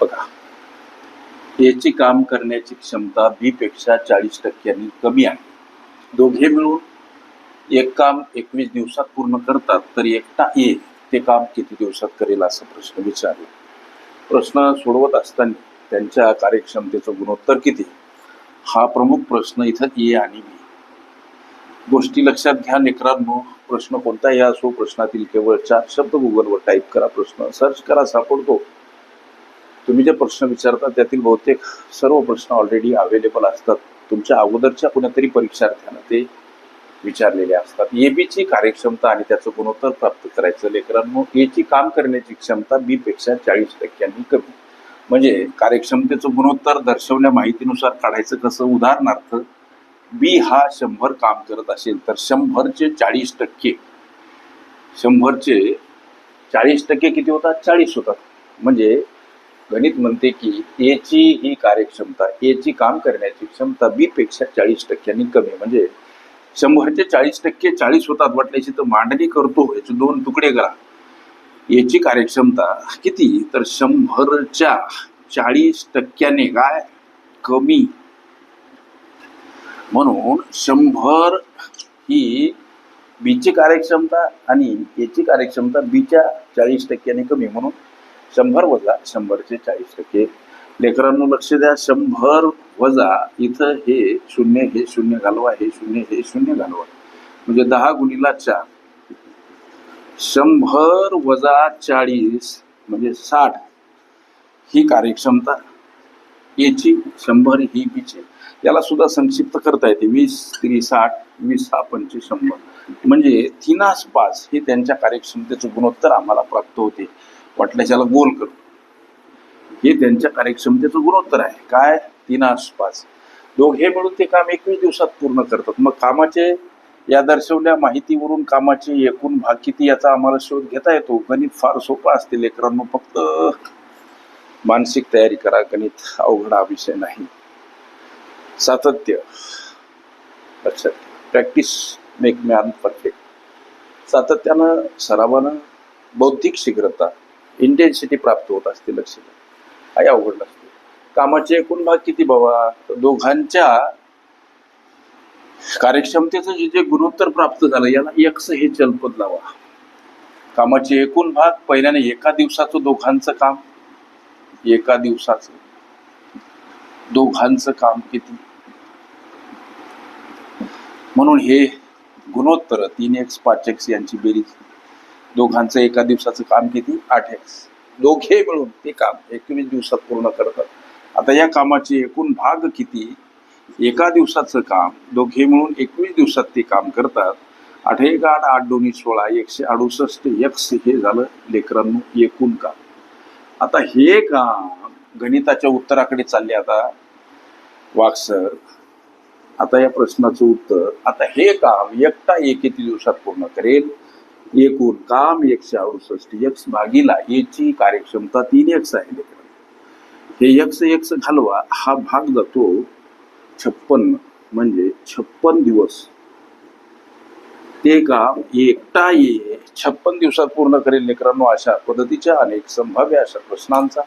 बघा. याची काम करण्याची क्षमता बी पेक्षा चाळीस टक्क्यांनी कमी आहे. दोघे मिळून एक काम एकवीस दिवसात पूर्ण करतात तर एकटा ए ते काम किती दिवसात करेल असा प्रश्न विचारला. प्रश्न सोडवत असताना त्यांच्या कार्यक्षमतेचं गुणोत्तर किती? हा प्रमुख प्रश्न इथं ए आणि बी गोष्टी लक्षात घ्या लेकरांनो. प्रश्न कोणताही असो प्रश्नातील केवळ चार शब्द गुगलवर टाईप करा. प्रश्न सर्च करा सापडतो. तुम्ही जे प्रश्न विचारता त्यातील बहुतेक सर्व प्रश्न ऑलरेडी अवेलेबल असतात. तुमच्या अगोदरच्या कुणीतरी परीक्षार्थ्यांना ते विचारलेले असतात. एबीची कार्यक्षमता आणि त्याचं गुणोत्तर प्राप्त करायचं. लेकरांनो एची काम करण्याची क्षमता बी पेक्षा चाळीस टक्क्यांनी कमी. म्हणजे कार्यक्षमतेचं गुणोत्तर दर्शवल्या माहितीनुसार काढायचं कसं? उदाहरणार्थ बी हा शंभर काम करत असेल तर शंभरचे चाळीस टक्के. शंभरचे चाळीस टक्के किती होतात? चाळीस होतात. म्हणजे गणित म्हणते की एची ही कार्यक्षमता एची काम करण्याची क्षमता बी पेक्षा चाळीस टक्क्यांनी कमी. म्हणजे शंभरचे चाळीस टक्के चाळीस होतात वाटल्याची तर मांडणी करतो याचे दोन तुकडे करा. याची कार्यक्षमता किती? तर शंभरच्या चाळीस टक्क्याने काय? कमी. म्हणून शंभर ही बीची कार्यक्षमता आणि याची कार्यक्षमता बीच्या चाळीस टक्क्याने कमी. म्हणून शंभर वजा शंभरचे चाळीस टक्के. लेकरांनो लक्ष द्या शंभर वजा इथं हे शून्य हे शून्य घालवा हे शून्य हे शून्य घालवा. म्हणजे दहा गुणीला चार. शंभर वजा चाळीस म्हणजे साठ. ही कार्यक्षमता. याची शंभर ही बीची याला सुद्धा संक्षिप्त करता येते. वीस त्री साठ वीस हा पंचवीस शंभर. म्हणजे थिनास पाच हे त्यांच्या कार्यक्षमतेचं गुणोत्तर आम्हाला प्राप्त होते. वाटल्याच्याला गोल करतो हे त्यांच्या कार्यक्षमतेचं गुणोत्तर आहे. काय? तीनास पाच. दोघे मिळून ते काम एकवीस दिवसात पूर्ण करतात. मग कामाचे या दर्शवल्या माहितीवरून कामाचे एकूण भाग किती याचा आम्हाला शोध घेता येतो? गणित फार सोपं असते लेकरांनो फक्त मानसिक तयारी करा. गणित अवघड हा विषय नाही. सातत्य. लक्षात प्रॅक्टिस मेक मॅन परफेक्ट. सातत्यानं सरावानं बौद्धिक शीघ्रता इंटेन्सिटी प्राप्त होत असते लक्ष. काही अवघड नसते. कामाचे एकूण भाग किती बाबा? दोघांच्या कार्यक्षमतेचं जे जे गुणोत्तर प्राप्त झालं याला एकस हे चलपद लावा. कामाचे एकूण भाग पहिल्याने एका दिवसाचं दोघांचं काम. एका दिवसाचं. दोघांचं काम किती? म्हणून हे गुणोत्तर तीन एक्स पाच एक्स यांची बेरीज. दोघांचं एका दिवसाचं काम किती? आठ एक्स दोघे मिळून ते काम एकवीस दिवसात पूर्ण करतात. आता या कामाचे एकूण भाग किती? एका दिवसाचं काम दोघे मिळून एकवीस दिवसात ते काम करतात. आठ एक आठ आठ दोन्ही सोळा एकशे अडुसष्ट एक्स हे झालं लेकरांनो एकूण काम. आता हे काम गणिताच्या उत्तराकडे चालले आता. वाक्सर आता या प्रश्नाचं उत्तर आता हे काम एकटा एक किती दिवसात पूर्ण करेल? एकूण काम एकशे अडुसष्ट एक्स भागीला याची कार्यक्षमता तीन एक्स आहे हे एक्स एक्स घालवा हा भाग जातो छप्पन्न म्हणजे छप्पन दिवस. ते काम एकटा ये छप्पन दिवसात पूर्ण करेल लेकरांनो अशा पद्धतीच्या अनेक संभाव्य अशा प्रश्नांचा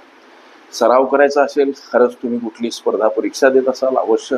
सराव करायचा असेल. खरंच तुम्ही कुठली स्पर्धा परीक्षा देत असाल अवश्य